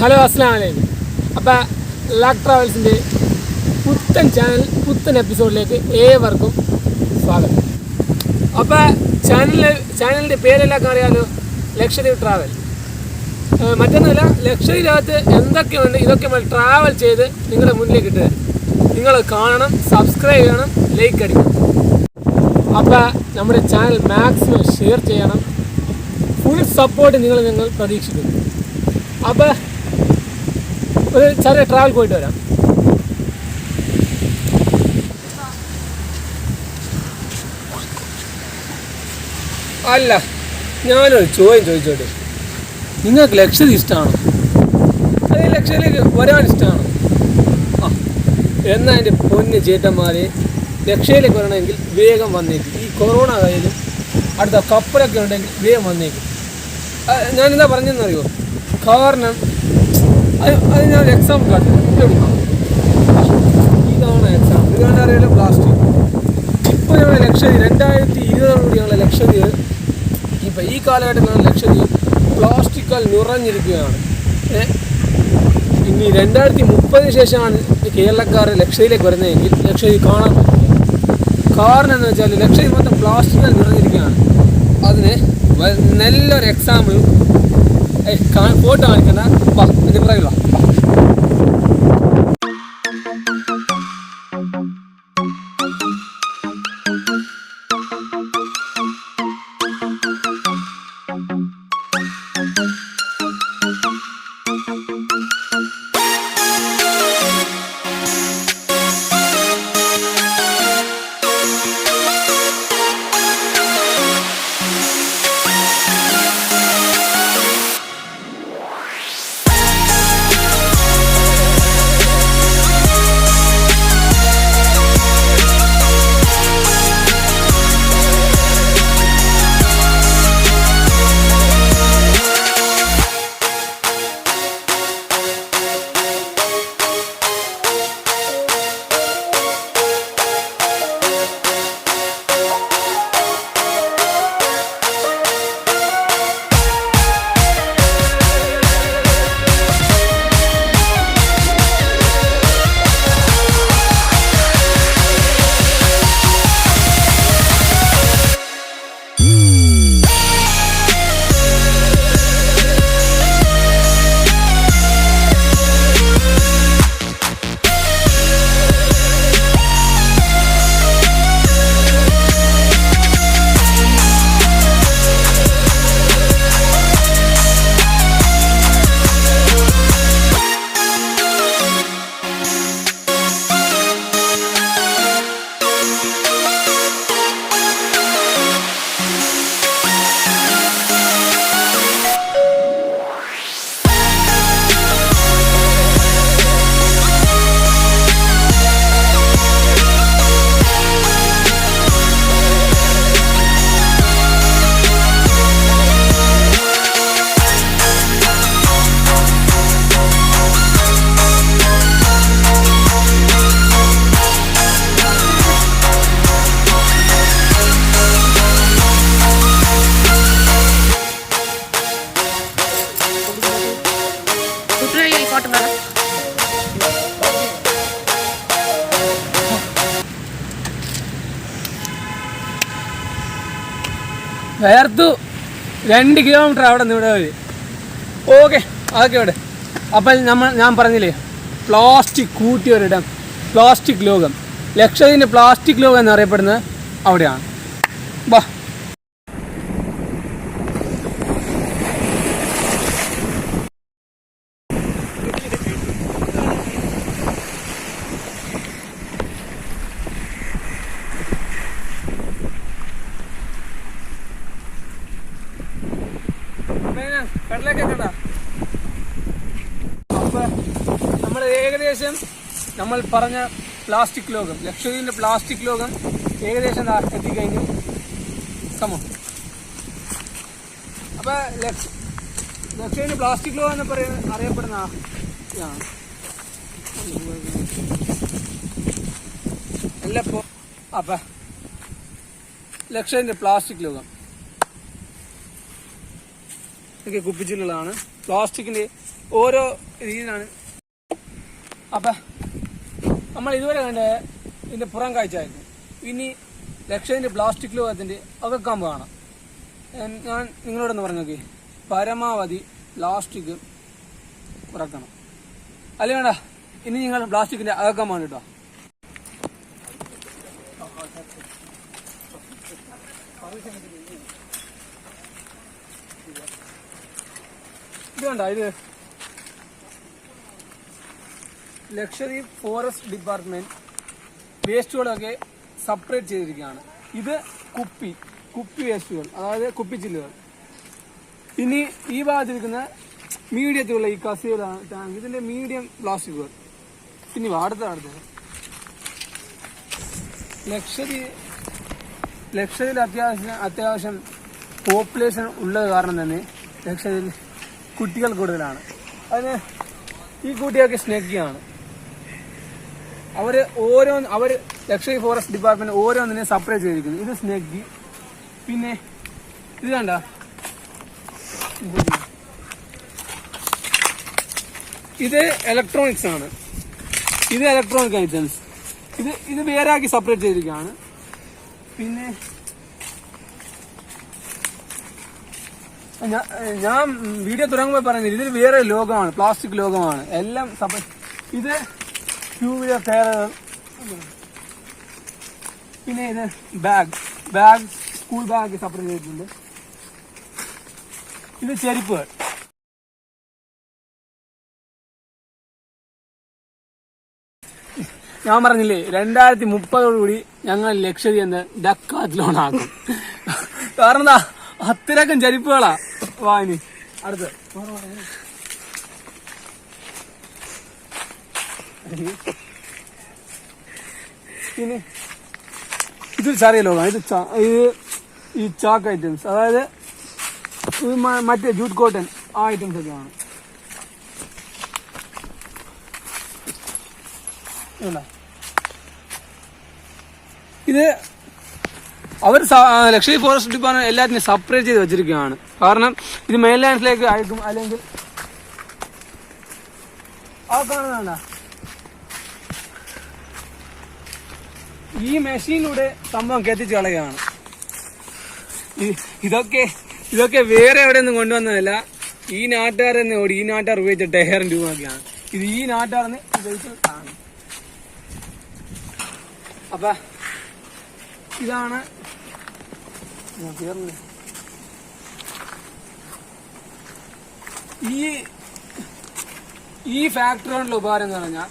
Hello അസ്സാം വലൈക്കും അപ്പോൾ ലാക് ട്രാവൽസിന്റെ പുത്തൻ ചാനൽ പുത്തൻ എപ്പിസോഡിലേക്ക് ഏവർക്കും സ്വാഗതം. അപ്പോൾ ചാനൽ ചാനലിന്റെ പേരെല്ലാം അറിയാമല്ലോ ലക്ഷദ്വീപ് ട്രാവൽ മറ്റൊന്നുമില്ല ലക്ഷദ്വീപിനകത്ത് എന്തൊക്കെയുണ്ട് ഇതൊക്കെ നമ്മൾ ട്രാവൽ ചെയ്ത് നിങ്ങളുടെ മുന്നിലേക്ക് ഇട്ട് നിങ്ങൾ കാണണം സബ്സ്ക്രൈബ് ചെയ്യണം ലൈക്ക് അടിക്കണം. അപ്പോൾ നമ്മുടെ ചാനൽ മാക്സിമം ഷെയർ ചെയ്യണം. ഫുൾ സപ്പോർട്ട് നിങ്ങൾ നിങ്ങൾ പ്രതീക്ഷിക്കുന്നു. അപ്പോൾ ഒരു ചെറിയ ട്രാവൽ പോയിട്ട് വരാം. അല്ല ഞാനൊരു ചോദ്യം ചോദിച്ചോട്ടെ? നിങ്ങൾക്ക് ലക്ഷദ്വീപ് ഇഷ്ടമാണോ അത് ലക്ഷ്യത്തിലേക്ക് വരാൻ ഇഷ്ടമാണോ ആ എന്നാൽ എന്റെ പൊന്ന് ചേട്ടന്മാരെ ലക്ഷയിലേക്ക് വരണമെങ്കിൽ വേഗം വന്നേക്കും. ഈ കൊറോണ കഴിഞ്ഞു അടുത്ത കപ്പലൊക്കെ ഉണ്ടെങ്കിൽ വേഗം വന്നേക്കും. ഞാൻ ഞാനെന്താ പറഞ്ഞെന്നറിയോ കാരണം അത് ഞാൻ എക്സാം കാട്ടി ഇതാണ് എക്സാം ഇത് കണ്ടറിയാലോ പ്ലാസ്റ്റിക് ഇപ്പോൾ ഞങ്ങളുടെ ലക്ഷദ്വീപ് രണ്ടായിരത്തി ഇരുപതോടുകൂടി ഞങ്ങളുടെ ലക്ഷദ്വീപ്. ഇപ്പം ഈ കാലഘട്ടത്തിലാണ് ലക്ഷദ്വീപ് പ്ലാസ്റ്റിക്കാൽ നിറഞ്ഞിരിക്കുകയാണ്. ഇനി രണ്ടായിരത്തി മുപ്പതിന് ശേഷമാണ് കേരളക്കാർ ലക്ഷദ്വീപിലേക്ക് വരുന്നതെങ്കിൽ ലക്ഷദ്വീപ് കാണാൻ പറ്റും. കാരണം എന്ന് വെച്ചാൽ ലക്ഷദ്വീപ് മൊത്തം പ്ലാസ്റ്റിക്കാൽ നിറഞ്ഞിരിക്കുകയാണ്. അതിന് നല്ലൊരു എക്സാമ്പിൾ ഫോട്ടോ കാണിക്കണ്ട വാ ഇതിന് പുറകിൽ വാ കുട്ടികളിൽ വേർത്തു രണ്ട് കിലോമീറ്റർ അവിടെ നിന്ന് ഇവിടെ വരെ. ഓക്കെ അതൊക്കെ ഇവിടെ. അപ്പം നമ്മൾ ഞാൻ പറഞ്ഞില്ലേ പ്ലാസ്റ്റിക് കൂട്ടി ഒരിടം പ്ലാസ്റ്റിക് ലോകം. ലക്ഷദ്വീപിന്റെ പ്ലാസ്റ്റിക് ലോകം എന്നറിയപ്പെടുന്നത് അവിടെയാണ്. ബാ നമ്മൾ ഏകദേശം നമ്മൾ പറഞ്ഞ പ്ലാസ്റ്റിക് ലോകം ലക്ഷദ്വീപിന്റെ പ്ലാസ്റ്റിക് ലോകം ഏകദേശം എത്തിക്കഴിഞ്ഞു. സമം. അപ്പൊ ലക്ഷ ലക്ഷദ്വീപിന്റെ പ്ലാസ്റ്റിക് ലോകം എന്ന് പറയുന്ന അറിയപ്പെടുന്ന. എല്ലാം ഇപ്പോ അപ്പൊ പ്ലാസ്റ്റിക് ലോകം. ഇതൊക്കെ കുപ്പിച്ചിട്ടുള്ളതാണ് പ്ലാസ്റ്റിക്കിന്റെ ഓരോ രീതിയിലാണ്. അപ്പൊ നമ്മൾ ഇതുവരെ കണ്ട ഇതിന്റെ പുറം കാഴ്ചയായിരുന്നു. ഇനി ലക്ഷത്തിന്റെ പ്ലാസ്റ്റിക് ലോകത്തിന്റെ അകക്കാൻ കാണാം ഞാൻ നിങ്ങളോടൊന്ന് പറഞ്ഞു നോക്കി പരമാവധി പ്ലാസ്റ്റിക് കുറക്കണം. അല്ല വേണ്ട? ഇനി നിങ്ങൾ പ്ലാസ്റ്റിക്കിന്റെ അകക്കാൻ വേണ്ടിട്ടോ ഇത് കണ്ട ഇത് ലക്ഷറി ഫോറസ്റ്റ് ഡിപ്പാർട്ട്മെന്റ് വേസ്റ്റുകളൊക്കെ സെപ്പറേറ്റ് ചെയ്തിരിക്കുകയാണ്. ഇത് കുപ്പി കുപ്പി വേസ്റ്റുകൾ അതായത് കുപ്പി കുപ്പിച്ചില്ലുകൾ ഇനി ഈ ഭാഗത്തിരിക്കുന്ന മീഡിയത്തിലുള്ള ഈ കസിയുള്ള ടാങ്ക് ഇതിന്റെ മീഡിയം പ്ലാസ്റ്റിക്കുകൾ ഇനി അടുത്ത അടുത്തത് ലക്ഷറി ലക്ഷറിയിൽ അത്യാവശ്യം അത്യാവശ്യം പോപ്പുലേഷൻ ഉള്ളത് കാരണം തന്നെ ലക്ഷദ്വീപിൽ കുട്ടികൾ കൂടുതലാണ്. അതിന് ഈ കുട്ടികൾക്ക് സ്നേഹിക്കുകയാണ്. അവർ ഓരോ അവർ ലക്ഷ്മി ഫോറസ്റ്റ് ഡിപ്പാർട്ട്മെന്റ് ഓരോന്നിനെ സെപ്പറേറ്റ് ചെയ്തിരിക്കുന്നു. ഇത് സ്നേഹി. പിന്നെ ഇത് കണ്ട? ഇത് ഇലക്ട്രോണിക്സ് ആണ്. ഇത് ഇലക്ട്രോണിക് ഐറ്റംസ് ഇത് ഇത് വേറെ ആക്കി സെപ്പറേറ്റ് ചെയ്തിരിക്കുകയാണ്. പിന്നെ ഞാൻ വീഡിയോ തുടങ്ങുമ്പോൾ പറയുന്നില്ല ഇതിൽ വേറെ ലോകമാണ് പ്ലാസ്റ്റിക് ലോകമാണ്. എല്ലാം ഇത് ടൂ വീലർ ടയറുകൾ പിന്നെ ഇത് bag. Bag school bag separate ചെയ്തിട്ടുണ്ട്. ഇത് ചെരുപ്പുകൾ ഞാൻ പറഞ്ഞില്ലേ രണ്ടായിരത്തി മുപ്പതോടുകൂടി ഞങ്ങൾ ലക്ഷദ്വീപ് ഡക്കാത്ലോൺ ആക്കും കാരണം എന്താ? അത്രക്കും ചെരുപ്പുകളാ. വാനി അടുത്ത്. പിന്നെ ഇത് ചെറിയ ലോകമാണ് ഇത് ഇത് ഈ ചാക്ക് ഐറ്റംസ് അതായത് മറ്റേ ജൂട്ട് കോട്ടൺ ആ ഐറ്റംസ് ഒക്കെ ആണ് ഇത് അവർ ലക്ഷ്മി ഫോറസ്റ്റ് ഡിപ്പാർട്ട്മെന്റ് എല്ലാത്തിനും സെപ്പറേറ്റ് ചെയ്ത് വെച്ചിരിക്കുകയാണ്. കാരണം ഇത് മെയിൻ ലാൻഡിലേക്ക് അയക്കും അല്ലെങ്കിൽ ആ കാണുന്നതാണ് ഈ മെഷീനിലൂടെ സംഭവം കെത്തിച്ച് കളയുകയാണ്. ഈ- ഇതൊക്കെ ഇതൊക്കെ വേറെ എവിടെ നിന്നും കൊണ്ടുവന്നതല്ല. ഈ നാട്ടുകാർ തന്നെ ഓടി ഈ നാട്ടുകാർ ഉപയോഗിച്ച ടയറും രൂപമൊക്കെയാണ്. ഇത് ഈ നാട്ടുകാരെന്ന് ഉപയോഗിച്ചാണ് അപ്പ ഇതാണ് ഞാൻ ഈ ഈ ഫാക്ടറികളുടെ ഉപകാരം എന്ന് പറഞ്ഞാൽ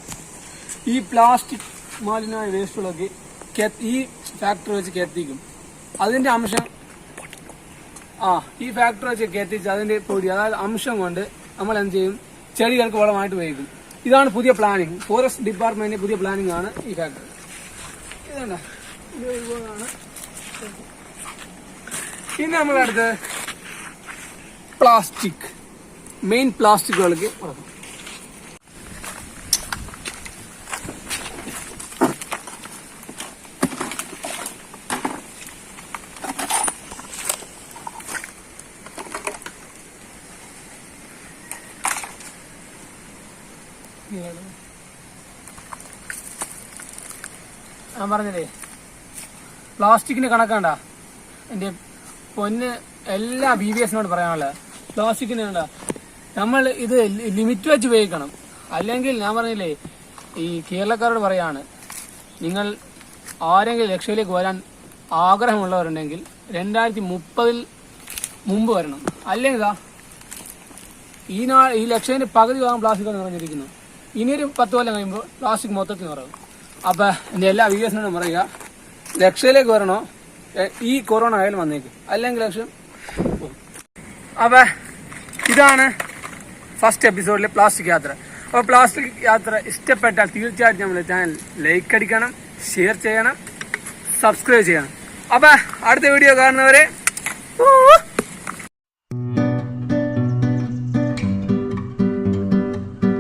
ഈ പ്ലാസ്റ്റിക് മാലിന്യമായ വേസ്റ്റുകളൊക്കെ ഈ ഫാക്ടറി വെച്ച് കെത്തിക്കും. അതിന്റെ അംശം ആ ഈ ഫാക്ടറി വെച്ച് കെത്തിച്ച് അതിന്റെ പൊടി അതായത് അംശം കൊണ്ട് നമ്മൾ എന്ത് ചെയ്യും? ചെടികൾക്ക് വളമായിട്ട് ഉപയോഗിക്കും. ഇതാണ് പുതിയ പ്ലാനിങ് ഫോറസ്റ്റ് ഡിപ്പാർട്ട്മെന്റിന്റെ പുതിയ പ്ലാനിങ് ആണ് ഈ ഫാക്ടറി ഇതാണ് ഇനി നമ്മളടുത്ത് പ്ലാസ്റ്റിക് മെയിൻ പ്ലാസ്റ്റിക്കുകൾക്ക് വളർത്തും ഞാൻ പറഞ്ഞില്ലേ? പ്ലാസ്റ്റിക്കിന് കണക്കണ്ട. എന്റെ പൊന്ന് എല്ലാ ബി ബി എസിനോട് പറയാനുള്ളത്. പ്ലാസ്റ്റിക്കിന് നമ്മൾ ഇത് ലിമിറ്റ് വെച്ച് ഉപയോഗിക്കണം. അല്ലെങ്കിൽ ഞാൻ പറഞ്ഞില്ലേ ഈ കേരളക്കാരോട് പറയാണ് നിങ്ങൾ ആരെങ്കിലും ലക്ഷ്യയിലേക്ക് വരാൻ ആഗ്രഹമുള്ളവരുണ്ടെങ്കിൽ രണ്ടായിരത്തി മുപ്പതിൽ മുമ്പ് വരണം. അല്ലെങ്കിൽ ഈ നാ ഈ ലക്ഷത്തിന്റെ പകുതി ഭാഗം പ്ലാസ്റ്റിക് നിറഞ്ഞിരിക്കുന്നു ഇനിയൊരു പത്ത് കൊല്ലം കഴിയുമ്പോൾ പ്ലാസ്റ്റിക് മൊത്തത്തിൽ നിറയും. അപ്പൊ എന്റെ എല്ലാ വികസനവും പറയുക ലക്ഷയിലേക്ക് വരണോ? ഈ കൊറോണ ആയാലും വന്നേക്കും. അല്ലെങ്കിൽ ലക്ഷം അപ്പോൾ അപ്പൊ ഇതാണ് ഫസ്റ്റ് എപ്പിസോഡിലെ പ്ലാസ്റ്റിക് യാത്ര അപ്പോൾ പ്ലാസ്റ്റിക് യാത്ര ഇഷ്ടപ്പെട്ടാൽ തീർച്ചയായിട്ടും നമ്മുടെ ചാനൽ ലൈക്ക് അടിക്കണം ഷെയർ ചെയ്യണം സബ്സ്ക്രൈബ് ചെയ്യണം അപ്പൊ അടുത്ത വീഡിയോ കാണുന്നവരെ.